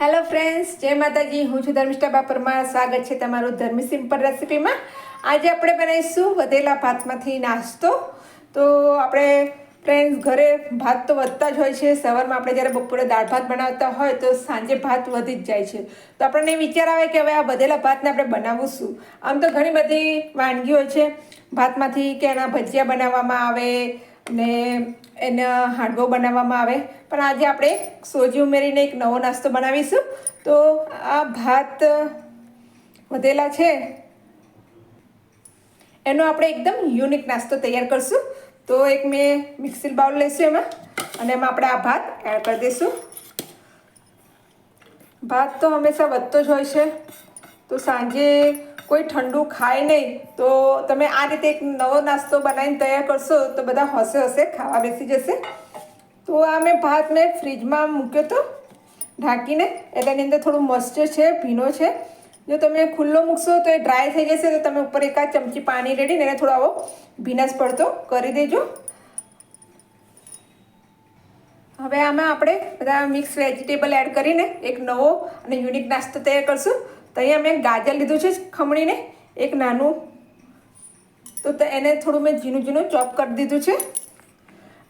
Hello friends જય માતાજી. હું છું ધર્મિષ્ઠા બાપરમાં. સ્વાગત છે તમારું ધર્મી સિમ્પલ રેસિપીમાં. આજે આપણે બનાવીશું વધેલા ભાતમાંથી નાસ્તો. તો આપણે ફ્રેન્ડ્સ ઘરે ભાત તો વધતા જ હોય છે. સવારમાં આપણે જ્યારે બપોરે દાળ ભાત બનાવતા હોય તો સાંજે ભાત વધી જ જાય છે. તો આપણને વિચાર આવે કે હવે આ વધેલા ભાતને આપણે બનાવવું શું આમ તો ઘણી બધી વાનગીઓ છે. ભાતમાંથી કે એના ભજીયા બનાવવામાં આવે ને એના હાંડવો બનાવવામાં આવે. પણ આજે આપણે સોજી ઉમેરીને એક નવો નાસ્તો બનાવીશું. તો આ ભાત વધેલા છે. એનો આપણે એકદમ યુનિક નાસ્તો તૈયાર કરશું. તો એક મેં મિક્સર બાઉલ લઈશું એમાં. અને એમાં આપણે આ ભાત એડ કરી દઈશું. ભાત તો હંમેશા વધતો જ હોય છે. તો સાંજે કોઈ ઠંડુ ખાય નહીં, તો તમે આ રીતે એક નવો નાસ્તો બનાવીને તૈયાર કરશો, તો બધા હોશે હશે ખાવા બેસી જશે. તો આ મેં ભાત મેં ફ્રીજમાં મૂક્યો હતો ઢાંકીને. એટલે અંદર થોડું મોઇસ્ચર છે, ભીનો છે. જો તમે ખુલ્લો મૂકશો તો એ ડ્રાય થઈ જશે, તો તમે ઉપર એકાદ ચમચી પાણી રેડીને એને થોડો આવો ભીનાશ પડતો. કરી દેજો. હવે આમાં આપણે બધા મિક્સ વેજીટેબલ એડ કરીને એક નવો અને યુનિક નાસ્તો તૈયાર કરશું. તો અહીંયા મેં ગાજર લીધું છે ખમણીને, એક નાનું. તો એને થોડું મેં ઝીણું ઝીણું ચોપ કરી દીધું છે.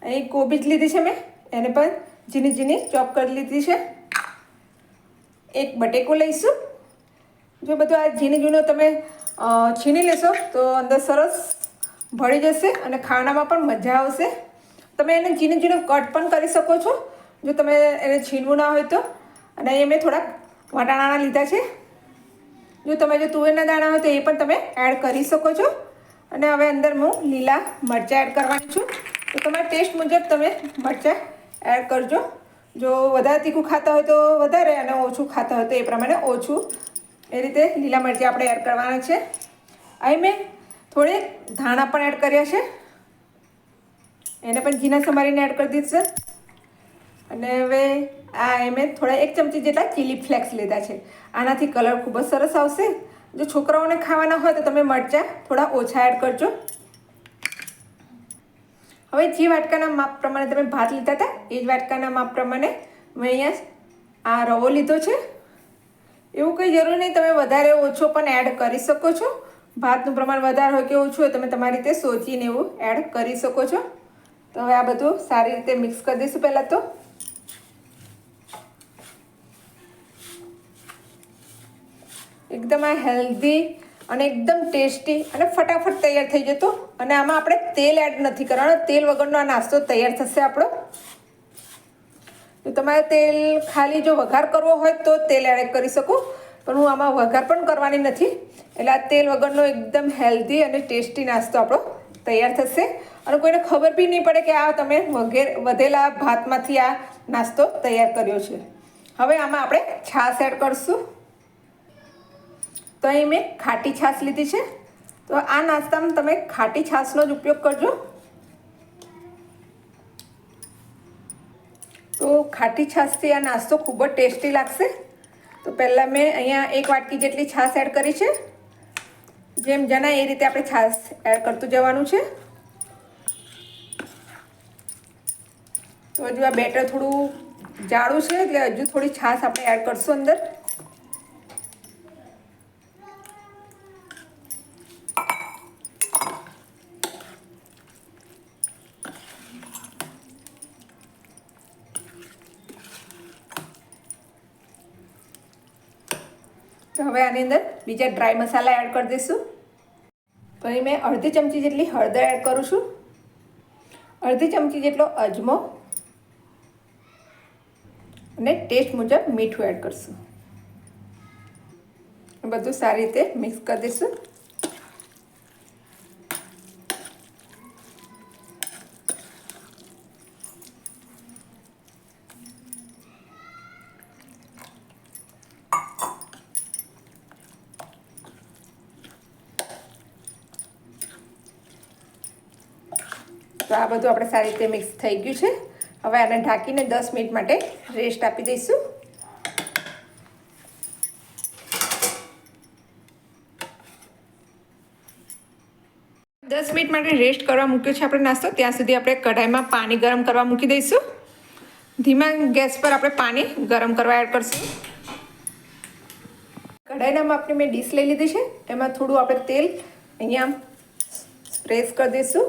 અહીં કોબીજ લીધી છે મેં, એને પણ ઝીણી ઝીણી ચોપ કરી લીધી છે. એક બટેકો લઈશું. જો બધું આ ઝીણી ઝીણું તમે છીણી લેશો તો અંદર સરસ ભળી જશે અને ખાવાનામાં પણ મજા આવશે. તમે એને ઝીણું ઝીણું કટ પણ કરી શકો છો. જો તમે એને છીણવું ના હોય તો. અને અહીં મેં થોડાક વટાણાના લીધા છે. જો તમે જો તુવેરના દાણા હોય તો એ પણ તમે એડ કરી શકો છો. અને હવે અંદર હું લીલા મરચાં એડ કરવાની છું. તો તમારા ટેસ્ટ મુજબ તમે મરચાં એડ કરજો. જો વધારે તીખું ખાતા હોય તો વધારે અને ઓછું ખાતા હોય તો એ પ્રમાણે ઓછું એ રીતે લીલા મરચાં આપણે એડ કરવાના છે. અહીં મેં થોડે ધાણા પણ એડ કર્યા છે. એને પણ ઘીના સમારીને એડ કરી દીધશે અને હવે આ એ મેં થોડા એક ચમચી જેટલા ચીલી ફ્લેક્સ લીધા છે. આનાથી કલર ખૂબ જ સરસ આવશે. જો છોકરાઓને ખાવાના હોય તો તમે મરચાં થોડા ઓછા એડ કરજો. હવે જે વાટકાના માપ પ્રમાણે તમે ભાત લીધા હતા, એ જ વાટકાના માપ પ્રમાણે મેં અહીંયા આ રવો લીધો છે. એવું કંઈ જરૂર નહીં, તમે વધારે ઓછો પણ એડ કરી શકો છો. ભાતનું પ્રમાણ વધારે હોય કે ઓછું હોય, તમે તમારી રીતે સોચીને એવું એડ કરી શકો છો. તો હવે આ બધું સારી રીતે મિક્સ કરી દઈશું પહેલાં તો. એકદમ આ હેલ્ધી અને એકદમ ટેસ્ટી અને ફટાફટ તૈયાર થઈ જતો. અને આમાં આપણે તેલ એડ નથી કરવાનું. તેલ વગરનો આ નાસ્તો તૈયાર થશે આપણો. તો તમારે તેલ ખાલી જો વઘાર કરવો હોય તો તેલ એડ કરી શકો. પણ હું આમાં વઘાર પણ કરવાની નથી. એટલે આ તેલ વગરનો એકદમ હેલ્ધી અને ટેસ્ટી નાસ્તો આપણો તૈયાર થશે. અને કોઈને ખબર બી નહીં પડે કે આ તમે વગેરે વધેલા ભાતમાંથી આ નાસ્તો તૈયાર કર્યો છે. હવે આમાં આપણે છાશ એડ કરશું. તો અહીં મેં ખાટી છાશ લીધી છે. તો આ નાસ્તામાં તમે ખાટી છાશનો જ ઉપયોગ કરજો. તો ખાટી છાશથી આ નાસ્તો ખૂબ જ ટેસ્ટી લાગશે. તો પહેલાં મેં અહીંયા એક વાટકી જેટલી છાશ એડ કરી છે. જેમ જણાય એ રીતે આપણે છાશ એડ કરતું જવાનું છે. તો હજુ આ બેટર થોડું જાડું છે, એટલે હજુ થોડી છાશ આપણે એડ કરશું અંદર. તો હવે આની અંદર બીજા ડ્રાય મસાલા એડ કરી દઈશું. પછી મેં અડધી ચમચી જેટલી હળદર એડ કરું છું. અડધી ચમચી જેટલો અજમો. અને ટેસ્ટ મુજબ મીઠું એડ કરશું. બધું સારી રીતે મિક્સ કરી દઈશું. આ બધું આપણે સારી રીતે મિક્સ થઈ ગયું છે. હવે આને ઢાંકીને દસ મિનિટ માટે રેસ્ટ આપી દઈશું. દસ મિનિટ માટે રેસ્ટ કરવા મૂક્યો છે આપણે નાસ્તો. ત્યાં સુધી આપણે કઢાઈમાં પાણી ગરમ કરવા મૂકી દઈશું. ધીમા ગેસ પર આપણે પાણી ગરમ કરવા એડ કરશું. કઢાઈના માપની મેં ડીશ લઈ લીધી છે. એમાં થોડું આપણે તેલ અહીંયા સ્પ્રેસ કરી દઈશું.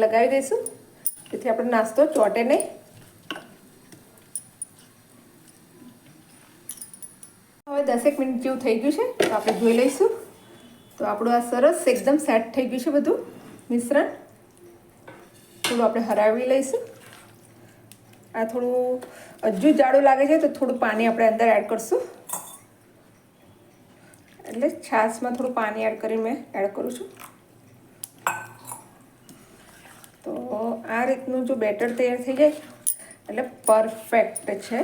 લગાવી દઈશું. જેથી આપણો નાસ્તો ચોટે નહીં. હવે દસેક મિનિટ જેવું થઈ ગયું છે, તો આપણે જોઈ લઈશું. તો આપણું આ સરસ એકદમ સેટ થઈ ગયું છે બધું મિશ્રણ. થોડું આપણે હરાવી લઈશું. આ થોડું હજુ જાડું લાગે છે, તો થોડું પાણી આપણે અંદર એડ કરશું. એટલે છાશમાં થોડું પાણી એડ કરીને મેં એડ કરું છું તો આ રીતનું જો બેટર તૈયાર થઈ જાય, એટલે પરફેક્ટ છે.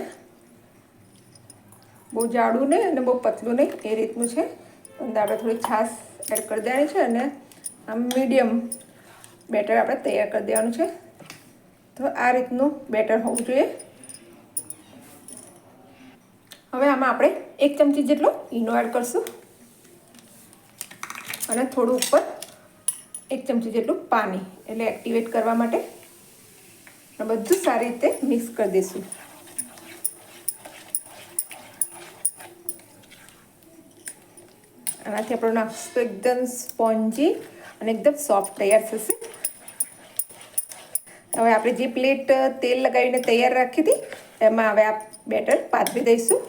બહુ જાડું નહીં અને બહુ પતલું નહીં, એ રીતનું છે. અંદર આપણે થોડી છાશ એડ કરી દેવાની છે અને આમ મીડિયમ બેટર આપણે તૈયાર કરી દેવાનું છે. તો આ રીતનું બેટર હોવું જોઈએ. હવે આમાં આપણે એક ચમચી જેટલો ઈનો એડ કરશું. અને થોડું ઉપર એક ચમચી જેટલું પાણી એટલે એક્ટિવેટ કરવા માટે બધું સારી રીતે મિક્સ કરી દઈશું. આનાથી આપણો નાસ્તો એકદમ સ્પોન્જી અને એકદમ સોફ્ટ તૈયાર થશે. હવે આપણે જે પ્લેટ તેલ લગાવીને તૈયાર રાખી હતી, એમાં હવે આ બેટર પાથરી દઈશું.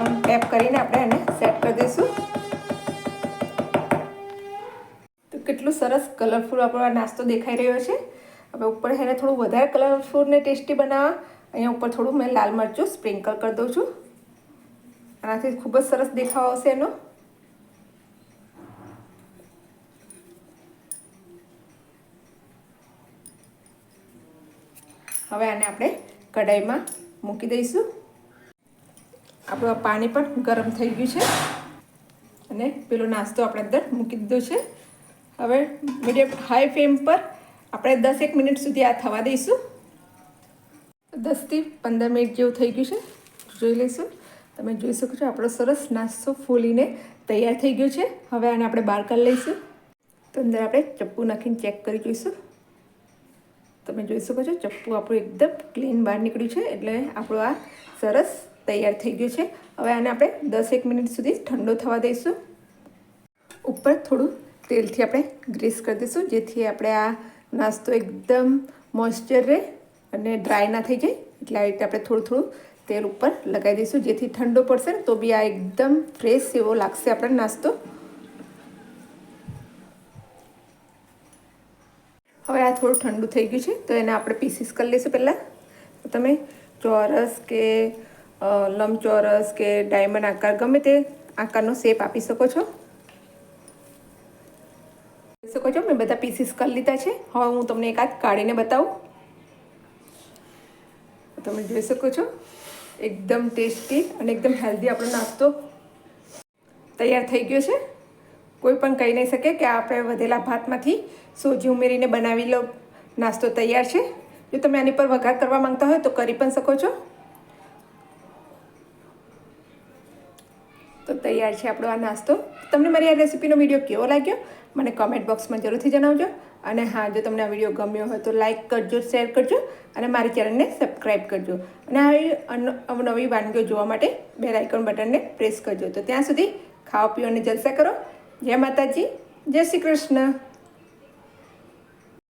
હવે ટેપ કરીને આપણે એને સેટ કરી દઈશું. તો કેટલું સરસ કલરફુલ આપણો નાસ્તો દેખાઈ રહ્યો છે. હવે ઉપર એને થોડું વધારે કલરફુલ ને ટેસ્ટી બનાવવા. અહીંયા ઉપર થોડું મેં લાલ મરચું સ્પ્રિંકલ કરી દઉં છું. આનાથી ખૂબ જ સરસ દેખાવ આવશે એનો. હવે આને આપણે કઢાઈમાં મૂકી દઈશું. આપણું પાણી પણ ગરમ થઈ ગયું છે. અને પેલો નાસ્તો આપણે અંદર મૂકી દીધો છે. હવે મીડિયમ હાઈ ફ્લેમ પર આપણે દસેક મિનિટ સુધી આ થવા દઈશું. દસથી પંદર મિનિટ જેવું થઈ ગયું છે. જોઈ લઈશું. તમે જોઈ શકો છો આપણો સરસ નાસ્તો ફૂલીને તૈયાર થઈ ગયો છે. હવે આને આપણે બહાર કરી લઈશું. તો અંદર આપણે ચપ્પુ નાખીને ચેક કરી જોઈશું. તમે જોઈ શકો છો ચપ્પુ આપણું એકદમ ક્લીન બહાર નીકળ્યું છે. એટલે આપણું આ સરસ તૈયાર થઈ ગયું છે. હવે આને આપણે દસેક મિનિટ સુધી ઠંડો થવા દઈશું. ઉપર થોડું તેલથી આપણે ગ્રીસ કરી દઈશું, જેથી આપણે આ નાસ્તો એકદમ મોઇશ્ચર રહે અને ડ્રાય ના થઈ જાય. એટલે આ રીતે આપણે થોડું થોડું તેલ ઉપર લગાવી દઈશું, જેથી ઠંડો પડશે તો બી આ એકદમ ફ્રેશ એવો લાગશે આપણે નાસ્તો. હવે આ થોડું ઠંડુ થઈ ગયું છે, તો એને આપણે પીસીસ કરી લઈશું પહેલાં. તમે ચોરસ કે લંબચોરસ કે ડાયમંડ આકાર, ગમે તે આકારનો શેપ આપી શકો છો. શકો છો, મેં બધા પીસીસ કરી લીધા છે. હવે હું તમને એક હાથ કાઢીને બતાવું. તમે જોઈ શકો છો, એકદમ ટેસ્ટી અને એકદમ હેલ્ધી આપણો નાસ્તો તૈયાર થઈ ગયો છે. કોઈ પણ કહી નહીં શકે કે આપણે વધેલા ભાતમાંથી સોજી ઉમેરીને બનાવી લો નાસ્તો તૈયાર છે. જો તમે આની પર વઘાર કરવા માંગતા હોય તો કરી પણ શકો છો. તો તૈયાર છે આપણો આ નાસ્તો. તમને મારી આ રેસીપીનો વીડિયો કેવો લાગ્યો? મને કોમેન્ટ બોક્સમાં જરૂરથી જણાવજો. અને હા, જો તમને આ વીડિયો ગમ્યો હોય તો લાઇક કરજો શેર કરજો અને મારી ચેનલને સબસ્ક્રાઈબ કરજો. અને આવી નવી વાનગીઓ જોવા માટે બે આઇકોન બટનને પ્રેસ કરજો. તો ત્યાં સુધી ખાવા અને જલસા કરો. જય માતાજી. જય શ્રી કૃષ્ણ.